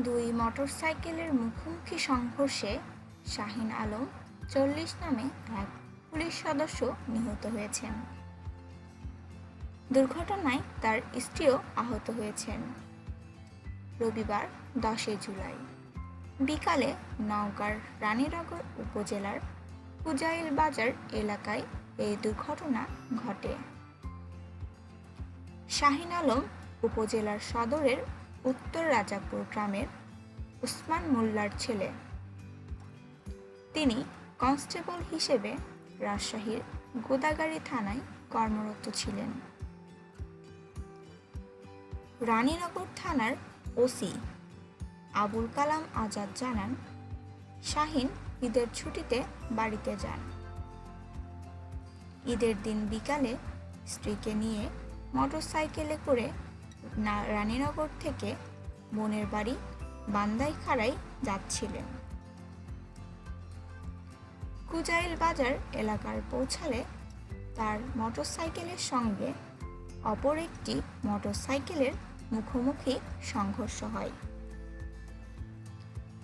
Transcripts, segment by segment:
দুই মোটরসাইকেলের মুখোমুখি সংঘর্ষে শাহিন আলম চল্লিশ নামে এক পুলিশ সদস্য নিহত হয়েছেন। দুর্ঘটনায় তার স্ত্রীও আহত হয়েছেন। রবিবার দশই জুলাই বিকালে নওগাঁর রানীনগর উপজেলার কুজাইল বাজার এলাকায় এই দুর্ঘটনা ঘটে। শাহিন আলম উপজেলার সদরের উত্তর রাজাপুর গ্রামের উসমান মোল্লার ছেলে। তিনি কনস্টেবল হিসেবে রাজশাহীর গোদাগাড়ি থানায় কর্মরত ছিলেন। রানীনগর থানার ওসি আবুল কালাম আজাদ জানান, শাহিন ঈদের ছুটিতে বাড়িতে যান। ঈদের দিন বিকালে স্ত্রীকে নিয়ে মোটরসাইকেলে করে না- রানীনগর থেকে বোনের বাড়ি বান্দাই বান্দাইখাড়ায় যাচ্ছিলেন। কুজাইল বাজার এলাকার পৌঁছালে তার মোটরসাইকেলের সঙ্গে অপর একটি মোটরসাইকেলের মুখোমুখি সংঘর্ষ হয়।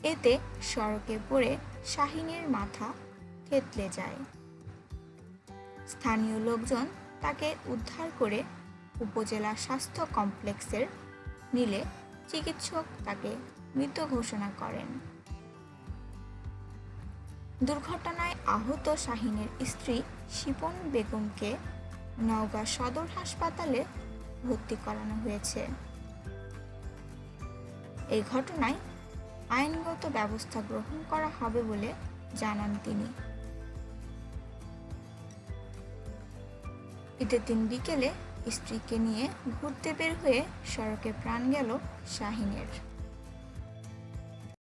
এতে সড়কে পড়ে শাহিনের মাথা থেতলে যায়। স্থানীয় লোকজন তাকে উদ্ধার করে উপজেলা স্বাস্থ্য কমপ্লেক্সের নিলে চিকিৎসক তাকে মৃত ঘোষণা করেন। দুর্ঘটনায় আহত শাহিনের স্ত্রী শিপন বেগমকে নওগাঁ সদর হাসপাতালে ভর্তি করানো হয়েছে। এই ঘটনায় আইনগত ব্যবস্থা গ্রহণ করা হবে বলে জানান তিনি। ঈদের দিন বিকেলে স্ত্রীকে নিয়ে ঘুরতে বের হয়ে সড়কে প্রাণ গেল শাহিনের।